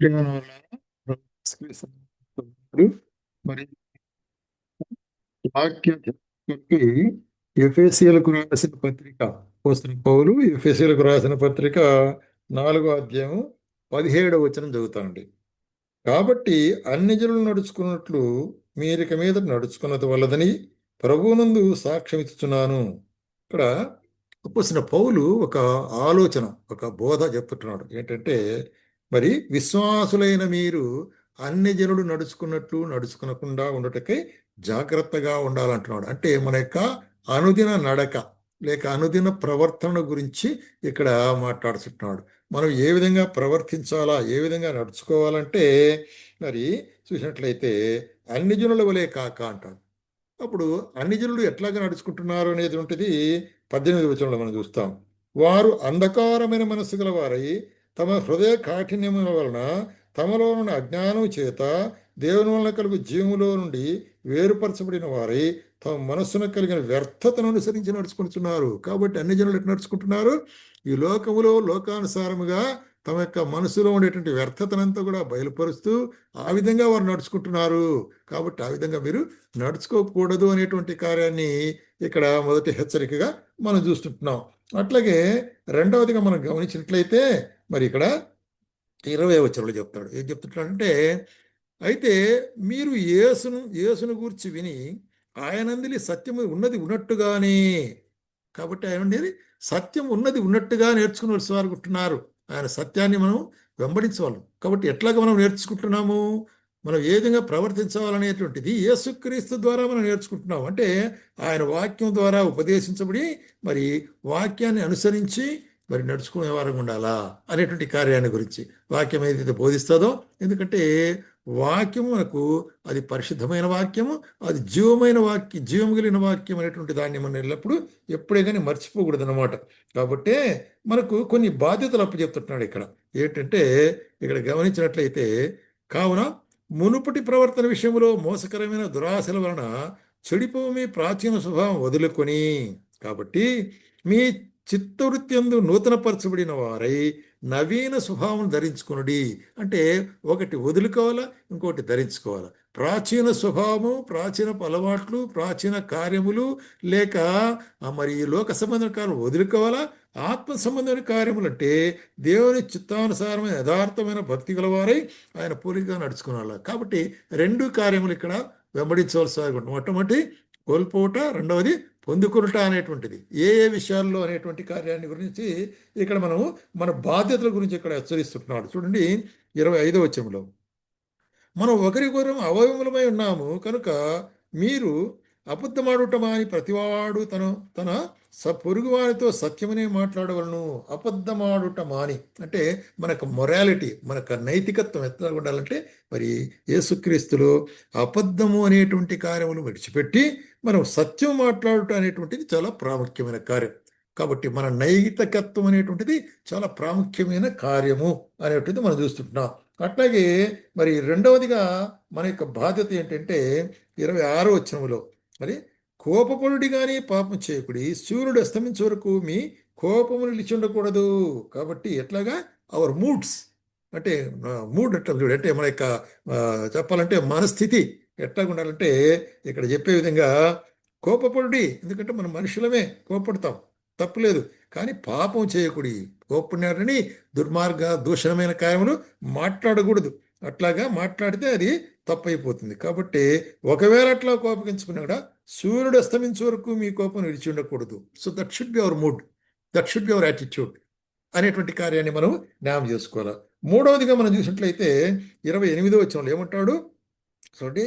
ప్రేమ ఎఫ్ఎస్సీలకు రాసిన పత్రిక పోస్తున్న పౌలు ఎఫ్ఎస్సీలకు రాసిన పత్రిక నాలుగో అధ్యాయం పదిహేడవ వచనం చదువుతానండి. కాబట్టి అన్ని జనులు నడుచుకున్నట్లు మీరిక మీద నడుచుకున్నది వల్లదని ప్రభువునందు సాక్ష్యం ఇస్తున్నాను ఇక్కడ పోసిన పౌలు ఒక ఆలోచన ఒక బోధ చెప్తున్నాడు. ఏంటంటే మరి విశ్వాసులైన మీరు అన్ని జనులు నడుచుకున్నట్లు నడుచుకునకుండా ఉండటకై జాగ్రత్తగా ఉండాలంటున్నాడు. అంటే మన యొక్క అనుదిన నడక లేక అనుదిన ప్రవర్తన గురించి ఇక్కడ మాట్లాడుతున్నాడు. మనం ఏ విధంగా ప్రవర్తించాలా ఏ విధంగా నడుచుకోవాలంటే మరి చూసినట్లయితే అన్ని జనుల వలె కాక అంటాడు. అప్పుడు అన్ని జనులు ఎట్లాగా నడుచుకుంటున్నారు అనేది ఉంటుంది పద్దెనిమిది వచనంలో మనం చూస్తాం. వారు అంధకారమైన మనసు గల వారై తమ హృదయ కాఠిన్యముల వలన తమలో నుండి అజ్ఞానం చేత దేవుని వలన కలుగు జీవులో నుండి వేరుపరచబడిన వారై తమ మనస్సును కలిగిన వ్యర్థతను అనుసరించి నడుచుకుంటున్నారు కాబట్టి అన్ని జనులు ఎట్లా నడుచుకుంటున్నారు? ఈ లోకములో లోకానుసారముగా తమ యొక్క మనసులో ఉండేటువంటి వ్యర్థతనంతా కూడా బయలుపరుస్తూ ఆ విధంగా వారు నడుచుకుంటున్నారు. కాబట్టి ఆ విధంగా మీరు నడుచుకోకూడదు అనేటువంటి కార్యాన్ని ఇక్కడ మొదటి హెచ్చరికగా మనం చూస్తుంటున్నాం. అట్లాగే రెండవదిగా మనం గమనించినట్లయితే మరి ఇక్కడ ఇరవై వచ్చరంలో చెప్తాడు ఏం చెప్తున్నాడంటే అయితే మీరు యేసును యేసును గూర్చి విని ఆయనందిలి సత్యము ఉన్నది ఉన్నట్టుగానే కాబట్టి ఆయన సత్యం ఉన్నది ఉన్నట్టుగా నేర్చుకుని వారు ఆయన సత్యాన్ని మనం వెంబడించవాళ్ళం కాబట్టి ఎట్లాగా మనం నేర్చుకుంటున్నాము? మనం ఏ విధంగా ప్రవర్తించాలనేటువంటిది యేసుక్రీస్తు ద్వారా మనం నేర్చుకుంటున్నాం అంటే ఆయన వాక్యం ద్వారా ఉపదేశించబడి మరి వాక్యాన్ని అనుసరించి మరి నడుచుకునే వారంగా ఉండాలా అనేటువంటి కార్యాన్ని గురించి వాక్యం ఏదైతే బోధిస్తుందో ఎందుకంటే వాక్యము మనకు అది పరిశుద్ధమైన వాక్యము అది జీవమైన వాక్యం జీవం కలిగిన వాక్యం అనేటువంటి దాన్ని మనం ఎల్లప్పుడు ఎప్పుడే కానీ మర్చిపోకూడదు అనమాట కాబట్టి మనకు కొన్ని బాధ్యతలు అప్పచెప్తున్నాడు ఇక్కడ. ఏంటంటే ఇక్కడ గమనించినట్లయితే కావున మునుపటి ప్రవర్తన విషయంలో మోసకరమైన దురాశల వలన చెడిపోవు మీ ప్రాచీన స్వభావం వదులుకొని కాబట్టి మీ చిత్తవృత్తియందు నూతనపరచబడిన వారై నవీన స్వభావం ధరించుకునుడి. అంటే ఒకటి వదులుకోవాలా ఇంకోటి ధరించుకోవాలా. ప్రాచీన స్వభావము ప్రాచీన అలవాట్లు ప్రాచీన కార్యములు లేక మరి ఈ లోక సంబంధమైన కార్యం వదులుకోవాలా? ఆత్మ సంబంధమైన కార్యములు అంటే దేవుని చిత్తానుసారమైన యథార్థమైన భక్తి గలవారై ఆయన పోలికగా నడుచుకున్నాళ్ళ. కాబట్టి రెండు కార్యములు ఇక్కడ వెంబడించవలసి మొట్టమొదటి కోల్పోవట రెండవది పొందుకునుట అనేటువంటిది. ఏ ఏ విషయాల్లో అనేటువంటి కార్యాన్ని గురించి ఇక్కడ మనము మన బాధ్యతల గురించి ఇక్కడ హెచ్చరిస్తున్నాడు. చూడండి ఇరవై ఐదో వచ్చంలో మనం ఒకరికొకరు అవయములమై ఉన్నాము కనుక మీరు అబద్ధమాడుటమా అని ప్రతివాడు తను తన స పొరుగు వారితో సత్యమనే మాట్లాడవలను. అబద్ధమాడుట మాని అంటే మనకు మొరాలిటీ మనకు నైతికత్వం ఎట్లా ఉండాలంటే మరి యేసుక్రీస్తులో అబద్ధము అనేటువంటి కార్యములు విడిచిపెట్టి మనం సత్యం మాట్లాడుట అనేటువంటిది చాలా ప్రాముఖ్యమైన కార్యం. కాబట్టి మన నైతికత్వం అనేటువంటిది చాలా ప్రాముఖ్యమైన కార్యము అనేటువంటిది మనం చూస్తుంటున్నాం. అట్లాగే మరి రెండవదిగా మన యొక్క బాధ్యత ఏంటంటే ఇరవై ఆరో వచ్చినములో మరి కోపపరుడి కానీ పాపం చేయకుడి. సూర్యుడు అస్తమించే వరకు మీ కోపము నిలిచి ఉండకూడదు. కాబట్టి ఎట్లాగా? అవర్ మూడ్స్ అంటే మూడ్ ఎట్లా అంటే మన యొక్క చెప్పాలంటే మనస్థితి ఎట్లా ఉండాలంటే ఇక్కడ చెప్పే విధంగా కోపపడుడి. ఎందుకంటే మనం మనుషులమే కోపడతాం తప్పులేదు కానీ పాపం చేయకూడి. కోపడినారని దుర్మార్గ దూషణమైన కార్యములు మాట్లాడకూడదు. అట్లాగా మాట్లాడితే అది తప్పైపోతుంది. కాబట్టి ఒకవేళ అట్లా కోపగించుకున్నా కూడా సూర్యుడు అస్తమించే వరకు మీ కోపం విడిచి ఉండకూడదు. So that should be our mood that should be our attitude అనేటువంటి కార్యాన్ని మనం జ్ఞానం చేసుకోవాలి. మూడవదిగా మనం చూసినట్లయితే ఇరవై ఎనిమిదో వచ్చిన ఏమంటాడు? చూడండి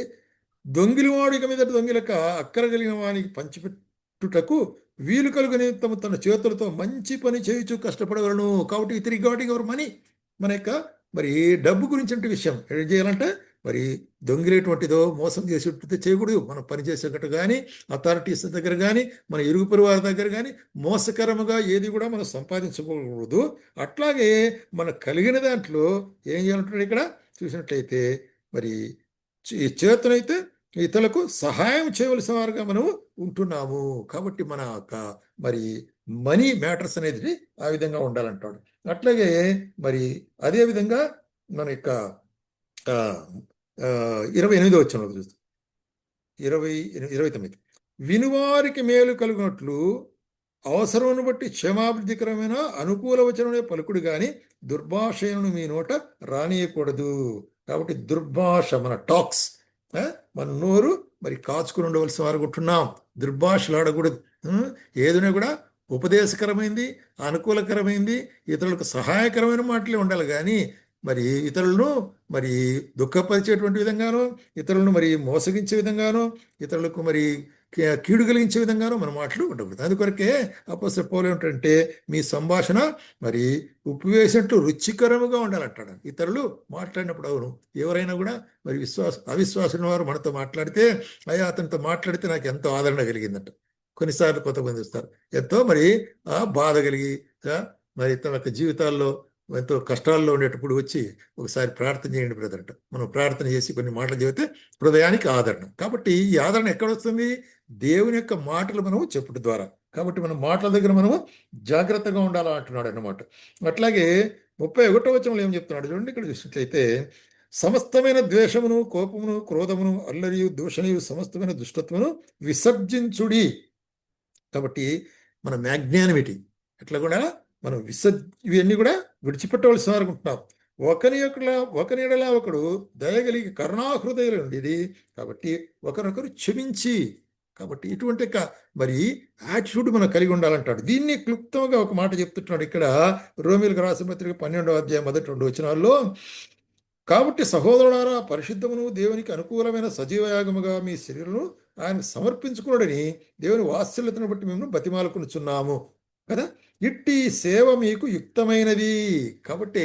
దొంగిలివాడిక మీద దొంగిలక అక్కరగలిగిన వానికి పంచిపెట్టుటకు వీలు కలుగుని తమ తన చేతులతో మంచి పని చేయుచు కష్టపడగలను. కాబట్టి ఇతరి రిగార్డింగ్ అవర్ మనీ? మన యొక్క మరి డబ్బు గురించి విషయం ఏం చేయాలంటే మరి దొంగిలేటువంటిదో మోసం చేసేటట్టు చేయకూడదు. మనం పనిచేసేటట్టు కానీ అథారిటీస్ దగ్గర కానీ మన ఇరుగు పరివారి దగ్గర కానీ మోసకరముగా ఏది కూడా మనం సంపాదించుకోకూడదు. అట్లాగే మన కలిగిన దాంట్లో ఏం చేయాలంటున్నాడు ఇక్కడ? చూసినట్లయితే మరి ఈ చేతనైతే ఇతరులకు సహాయం చేయవలసిన వారుగా మనము ఉంటున్నాము. కాబట్టి మన యొక్క మరి మనీ మ్యాటర్స్ అనేది ఆ విధంగా ఉండాలంటాడు. అట్లాగే మరి అదే విధంగా మన యొక్క ఇరవై ఎనిమిదో వచ్చిన చూస్తాం ఇరవై ఇరవై తొమ్మిది. వినువారికి మేలు కలిగినట్లు అవసరమును బట్టి క్షమాభివృద్ధికరమైన అనుకూల వచనమే పలుకుడు కానీ దుర్భాషను మీ నోట రానియకూడదు. కాబట్టి దుర్భాష మన టాక్స్ మన నోరు మరి కాచుకుని ఉండవలసిన వారు కొట్టున్నాం. దుర్భాషలు ఆడకూడదు ఏదైనా కూడా ఉపదేశకరమైంది అనుకూలకరమైంది ఇతరులకు సహాయకరమైన మాటలే ఉండాలి. కానీ మరి ఇతరులను మరి దుఃఖపరిచేటువంటి విధంగానో ఇతరులను మరి మోసగించే విధంగానో ఇతరులకు మరి కీ- కీడు కలిగించే విధంగానో మన మాటలు ఉండకూడదు. అందుకొరకే అపోస పోలు ఏమిటంటే మీ సంభాషణ మరి ఉప్పు వేసినట్లు రుచికరముగా ఉండాలంటాడు. ఇతరులు మాట్లాడినప్పుడు అవును. ఎవరైనా కూడా మరి విశ్వాస అవిశ్వాసం వారు మనతో మాట్లాడితే అయ్యా అతనితో మాట్లాడితే నాకు ఎంతో ఆదరణ కలిగిందంట. కొన్నిసార్లు కొంతమంది ఇస్తారు ఎంతో మరి బాధ కలిగి మరి తమ యొక్క జీవితాల్లో ఎంతో కష్టాల్లో ఉండేటప్పుడు వచ్చి ఒకసారి ప్రార్థన చేయండి బ్రదర్ అంట. మనం ప్రార్థన చేసి కొన్ని మాటలు చెబితే హృదయానికి ఆదరణ. కాబట్టి ఈ ఆదరణ ఎక్కడ వస్తుంది దేవుని యొక్క మాటలు మనము చెప్పుట ద్వారా. కాబట్టి మనం మాటల దగ్గర మనము జాగ్రత్తగా ఉండాలని అంటున్నాడు అన్నమాట. అట్లాగే ముప్పై ఒకటో వచనంలో ఏం చెప్తున్నాడు చూడండి ఇక్కడ చూసినట్లయితే సమస్తమైన ద్వేషమును కోపమును క్రోధమును అల్లరియు దూషణయు సమస్తమైన దుష్టత్వమును విసర్జించుడి. కాబట్టి మన మ్యాగ్నానిమిటీ ఎట్లా కూడా మనం విస ఇవన్నీ కూడా విడిచిపెట్టవలసిన అనుకుంటున్నాం ఒకరి యొక్క ఒకరి ఎడలా ఒకడు దయగలిగి కరుణాహృదయులు ఉండేది కాబట్టి ఒకరొకరు క్షమించి కాబట్టి ఇటువంటి యొక్క మరి యాటిట్యూడ్ మనం కలిగి ఉండాలంటాడు. దీన్ని క్లుప్తంగా ఒక మాట చెప్తుంటున్నాడు ఇక్కడ రోమిలకు రాసిన పత్రిక పన్నెండవ అధ్యాయం మొదటి రెండు వచనాల్లో. కాబట్టి సహోదరుడారా పరిశుద్ధమును దేవునికి అనుకూలమైన సజీవయాగముగా మీ శరీరను ఆయన సమర్పించుకున్నాడని దేవుని వాత్సల్యతను బట్టి మేము బతిమాలుకునిచున్నాము. కదా? ఇట్టి సేవ మీకు యుక్తమైనది. కాబట్టి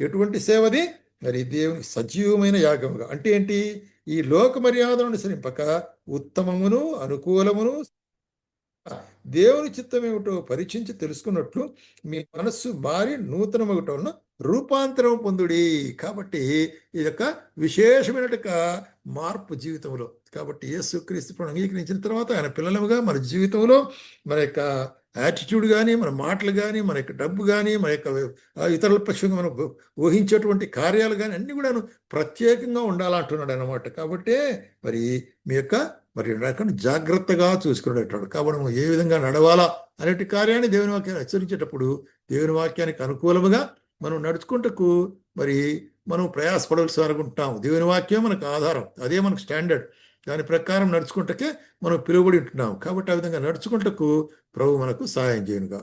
ఎటువంటి సేవది? మరి దేవునికి సజీవమైన యాగముగా. అంటే ఏంటి? ఈ లోక మర్యాదను అనుసరింపక ఉత్తమమును అనుకూలమును దేవుని చిత్తం ఏమిటో పరీక్షించి తెలుసుకున్నట్లు మీ మనస్సు మారి నూతనమగటం రూపాంతరం పొందుడి. కాబట్టి ఇది ఒక విశేషమైన మార్పు జీవితంలో. కాబట్టి యేసుక్రీస్తు ప్రభువుని అంగీకరించిన తర్వాత ఆయన పిల్లలముగా మన జీవితంలో మన యొక్క యాటిట్యూడ్ కానీ మన మాటలు కానీ మన యొక్క డబ్బు కానీ మన యొక్క ఇతరుల పక్షంగా మనం ఊహించేటువంటి కార్యాలు కానీ అన్నీ కూడాను ప్రత్యేకంగా ఉండాలంటున్నాడు అనమాట కాబట్టి మరి మీ యొక్క మరి రకం జాగ్రత్తగా చూసుకునేటాడు కాబట్టి మనం ఏ విధంగా నడవాలా అనేటి కార్యాన్ని దేవుని వాక్యాన్ని హెచ్చరించేటప్పుడు దేవుని వాక్యానికి అనుకూలముగా మనం నడుచుకుంటకు మరి మనం ప్రయాసపడవలసి అనుకుంటాం. దేవుని వాక్యం మనకు ఆధారం. అదే మనకు స్టాండర్డ్. దాని ప్రకారం నడుచుకుంటకే మనం పిలువబడి ఉంటున్నాం. కాబట్టి ఆ విధంగా నడుచుకుంటకు ప్రభు మనకు సహాయం చేయనుగా